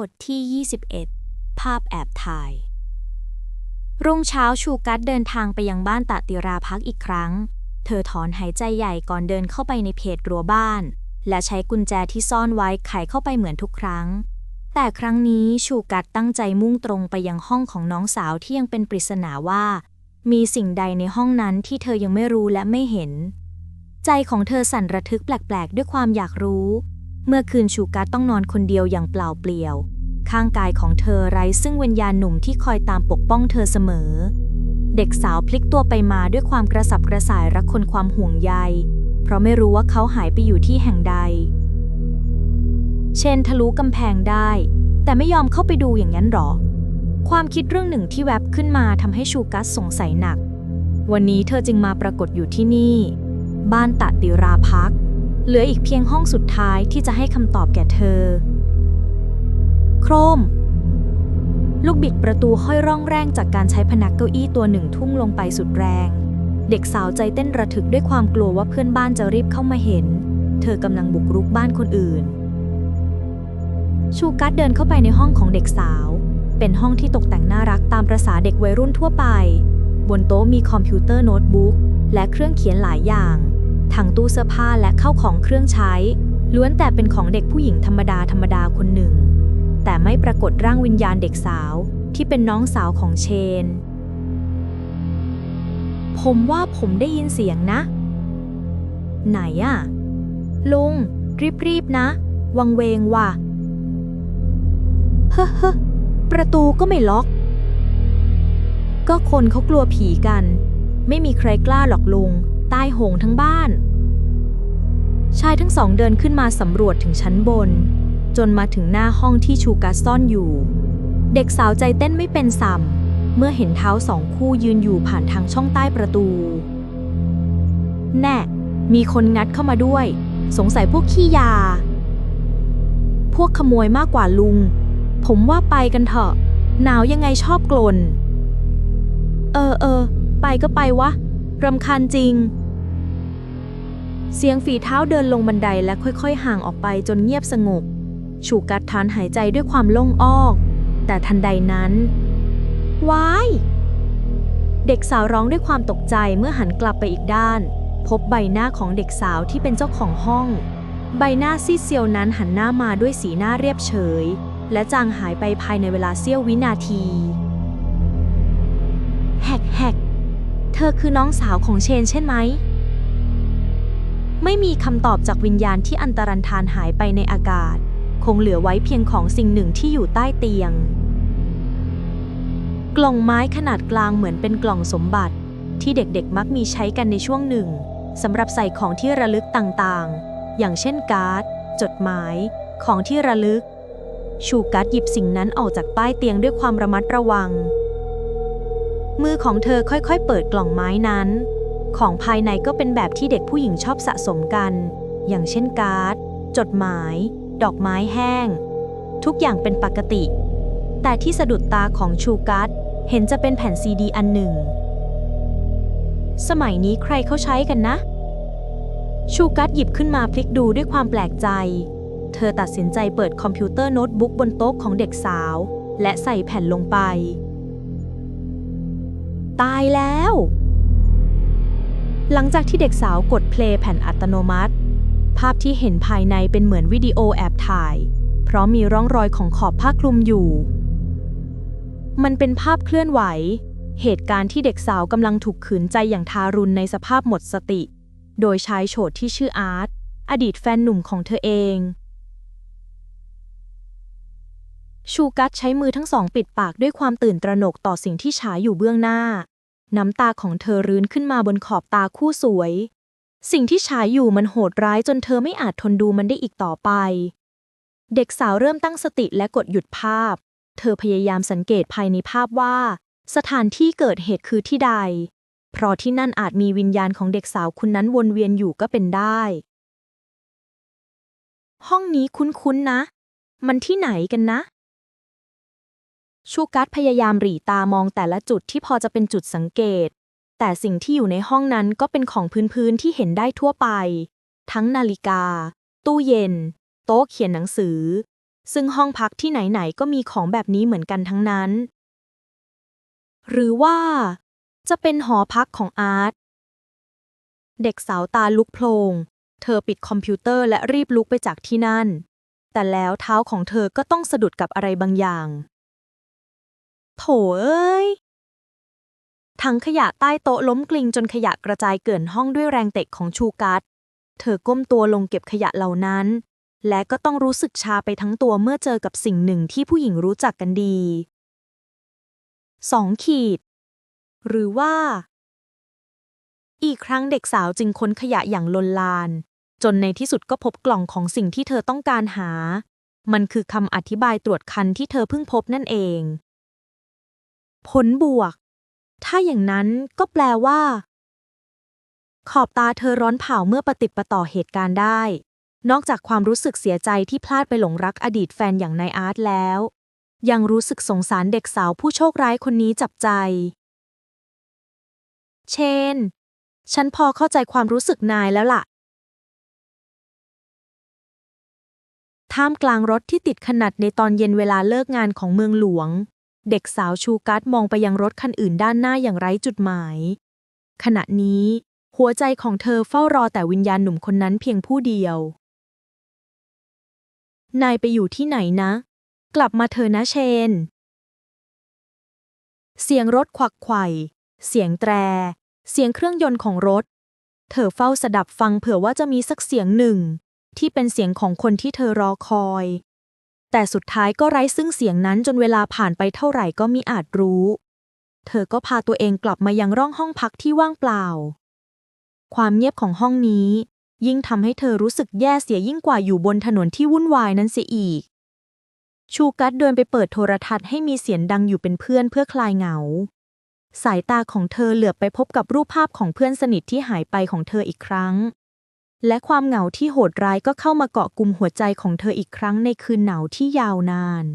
บทที่ 21 ภาพแอบถ่าย รุ่งเช้าชูกัสเดินทางไปยังบ้านตะติราพักอีกครั้ง เธอถอนหายใจใหญ่ก่อนเดินเข้าไปในเพจรั้วบ้าน และใช้กุญแจที่ซ่อนไว้ไขเข้าไปเหมือนทุกครั้ง แต่ครั้งนี้ชูกัสตั้งใจมุ่งตรงไปยังห้องของน้องสาวที่ยังเป็นปริศนาว่า มีสิ่งใดในห้องนั้นที่เธอยังไม่รู้และไม่เห็น ใจของเธอสั่นระทึกแปลกๆ ด้วยความอยากรู้ เมื่อคืนชูกัสต้องนอนคนเดียวอย่างเปล่าเปลี่ยว ข้างกายของเธอไร้ซึ่งวิญญาณหนุ่มที่คอยตามปกป้องเธอเสมอ เด็กสาวพลิกตัวไปมาด้วยความกระสับกระส่ายรักคนความห่วงใย เพราะไม่รู้ว่าเขาหายไปอยู่ที่แห่งใด เชนทะลุกำแพงได้ แต่ไม่ยอมเข้าไปดูอย่างนั้นหรอ ความคิดเรื่องหนึ่งที่แวบขึ้นมาทำให้ชูกัสสงสัยหนัก วันนี้เธอจึงมาปรากฏอยู่ที่นี่ บ้านตัดติราพัก เหลืออีกเพียงห้องสุดท้ายที่จะให้คำตอบแก่เธอ โครม ลูกบิดประตูห้อยร่องแรงจากการใช้พนักเก้าอี้ตัวหนึ่งทุ่งลงไปสุดแรง เด็กสาวใจเต้นระทึกด้วยความกลัวว่าเพื่อนบ้านจะรีบเข้ามาเห็น เธอกำลังบุกรุกบ้านคนอื่น ชูกัสเดินเข้าไปในห้องของเด็กสาว เป็นห้องที่ตกแต่งน่ารักตามประษาเด็กวัยรุ่นทั่วไป บนโต๊ะมีคอมพิวเตอร์โน้ตบุ๊กและเครื่องเขียนหลายอย่าง ทั้งตู้เสื้อผ้าและเข้าของเครื่องใช้ ล้วนแต่เป็นของเด็กผู้หญิงธรรมดาธรรมดาคนหนึ่ง แต่ไม่ปรากฏร่างวิญญาณเด็กสาวที่เป็นน้องสาวของเชน ผมว่าผมได้ยินเสียงนะ ไหนอะลุง รีบๆนะ วังเวงว่ะ เฮ้อประตูก็ไม่ล็อก ก็คนเขากลัวผีกัน ไม่มีใครกล้าหรอกลุง ตายโหงทั้งบ้าน ชายทั้งสองเดินขึ้นมาสำรวจถึงชั้นบน จนมาถึงหน้าห้องที่ชูกัสซ่อนอยู่ เด็กสาวใจเต้นไม่เป็นสัมเมื่อเห็นเท้าสองคู่ยืนอยู่ผ่านทางช่องใต้ประตู แน่ มีคนงัดเข้ามาด้วย สงสัยพวกขี้ยา พวกขโมยมากกว่าลุง ผมว่าไปกันเถอะ หนาวยังไงชอบกลน เออเออ ไปก็ไปวะ รำคาญจริง เสียงฝีเท้าเดินลงบันไดและค่อยๆ ห่างออกไปจนเงียบสงบ ชูกัดทานหายใจด้วยความโล่งออก แต่ทันใดนั้นว้าย เด็กสาวร้องด้วยความตกใจเมื่อหันกลับไปอีกด้าน พบใบหน้าของเด็กสาวที่เป็นเจ้าของห้อง ใบหน้าซีเซียวนั้นหันหน้ามาด้วยสีหน้าเรียบเฉย และจางหายไปภายในเวลาเสี้ยววินาทีแฮกแฮกเธอคือน้องสาวของเชนใช่ไหม ไม่มีคำตอบจากวิญญาณที่อันตรันทานหายไปในอากาศ คงเหลือไว้เพียงของสิ่งหนึ่งที่อยู่ใต้เตียง กล่องไม้ขนาดกลางเหมือนเป็นกล่องสมบัติ ที่เด็กๆมักมีใช้กันในช่วงหนึ่งสำหรับใส่ของที่ระลึกต่างๆ อย่างเช่นการ์ด จดหมาย ของที่ระลึก ชูกัสหยิบสิ่งนั้นออกจากใต้เตียงด้วยความระมัดระวัง มือของเธอค่อยๆ เปิดกล่องไม้นั้น ของภายในก็เป็นแบบที่เด็กผู้หญิงชอบสะสมกัน อย่างเช่นการ์ด จดหมาย ดอกไม้แห้ง ทุกอย่างเป็นปกติ แต่ที่สะดุดตาของชูกัสเห็นจะเป็นแผ่นซีดีอันหนึ่ง สมัยนี้ใครเขาใช้กันนะ ชูกัสหยิบขึ้นมาพลิกดูด้วยความแปลกใจ เธอตัดสินใจเปิดคอมพิวเตอร์โน้ตบุ๊กบนโต๊ะของเด็กสาว และใส่แผ่นลงไป ตายแล้ว หลังจากที่เด็กสาวกดเพลย์แผ่นอัตโนมัติ ภาพที่เห็นภายในเป็นเหมือนวิดีโอแอบถ่าย เพราะมีร่องรอยของขอบผ้าคลุมอยู่ มันเป็นภาพเคลื่อนไหว เหตุการณ์ที่เด็กสาวกำลังถูกขืนใจอย่างทารุณในสภาพหมดสติ โดยชายโฉดที่ชื่ออาร์ตอดีตแฟนหนุ่มของเธอเอง ชูกัสใช้มือทั้งสองปิดปากด้วยความตื่นตระหนกต่อสิ่งที่ฉายอยู่เบื้องหน้า น้ำตาของเธอรื้นขึ้นมาบนขอบตาคู่สวย สิ่งที่ฉายอยู่มันโหดร้ายจนเธอไม่อาจทนดูมันได้อีกต่อไป เด็กสาวเริ่มตั้งสติและกดหยุดภาพ เธอพยายามสังเกตภายในภาพว่า สถานที่เกิดเหตุคือที่ใด เพราะที่นั่นอาจมีวิญญาณของเด็กสาวคนนั้นวนเวียนอยู่ก็เป็นได้ ห้องนี้คุ้นๆนะ มันที่ไหนกันนะ ชูกัสพยายามหรีตามองแต่ละจุดที่พอจะเป็นจุดสังเกต แต่สิ่งที่อยู่ในห้องนั้นก็เป็นของพื้นๆที่เห็นได้ทั่วไป ทั้งนาฬิกา ตู้เย็น โต๊ะเขียนหนังสือ ซึ่งห้องพักที่ไหนๆก็มีของแบบนี้เหมือนกันทั้งนั้น หรือว่า จะเป็นหอพักของอาร์ตเด็กสาวตาลุกโพลง เธอปิดคอมพิวเตอร์และรีบลุกไปจากที่นั่น แต่แล้วเท้าของเธอก็ต้องสะดุดกับอะไรบางอย่าง โถเอ้ยถังขยะใต้โต๊ะล้มกลิ้งจนขยะกระจายเกลื่อนห้องด้วยแรงเตะของชูกัสเธอก้มตัวลงเก็บขยะเหล่านั้น และก็ต้องรู้สึกชาไปทั้งตัวเมื่อเจอกับสิ่งหนึ่งที่ผู้หญิงรู้จักกันดีสองขีด หรือว่า อีกครั้งเด็กสาวจึงค้นขยะอย่างลนลาน จนในที่สุดก็พบกล่องของสิ่งที่เธอต้องการหา มันคือคำอธิบายตรวจคันที่เธอเพิ่งพบนั่นเอง ผลบวก ถ้าอย่างนั้นก็แปลว่า ขอบตาเธอร้อนเผาเมื่อปฏิดประต่อเหตุการณ์ได้ นอกจากความรู้สึกเสียใจที่พลาดไปหลงรักอดีตแฟนอย่างนายอาร์ตแล้ว ยังรู้สึกสงสารเด็กสาวผู้โชคร้ายคนนี้จับใจ เชน ฉันพอเข้าใจความรู้สึกนายแล้วล่ะท่ามกลางรถที่ติดขนาดในตอนเย็นเวลาเลิกงานของเมืองหลวง เด็กสาวชูการ์ดมองไปยังรถคันอื่นด้านหน้าอย่างไร้จุดหมาย ขณะนี้ หัวใจของเธอเฝ้ารอแต่วิญญาณหนุ่มคนนั้นเพียงผู้เดียว นายไปอยู่ที่ไหนนะ กลับมาเธอนะเชน เสียงรถควักไข่เสียงแตร เสียงเครื่องยนต์ของรถ เธอเฝ้าสดับฟังเผื่อว่าจะมีสักเสียงหนึ่ง ที่เป็นเสียงของคนที่เธอรอคอย แต่สุดท้ายก็ไร้ซึ่งเสียงนั้นจนเวลาผ่านไปเท่าไหร่ก็มิอาจรู้ เธอก็พาตัวเองกลับมายังร่องห้องพักที่ว่างเปล่า ความเงียบของห้องนี้ ยิ่งทำให้เธอรู้สึกแย่เสียยิ่งกว่าอยู่บนถนนที่วุ่นวายนั้นเสียอีก ชูกัดเดินไปเปิดโทรทัศน์ให้มีเสียงดังอยู่เป็นเพื่อนเพื่อคลายเหงา สายตาของเธอเหลือบไปพบกับรูปภาพของเพื่อนสนิทที่หายไปของเธออีกครั้ง และความเหงาที่โหดร้ายก็เข้ามาเกาะกลุ่มหัวใจของเธออีกครั้งในคืนหนาวที่ยาวนาน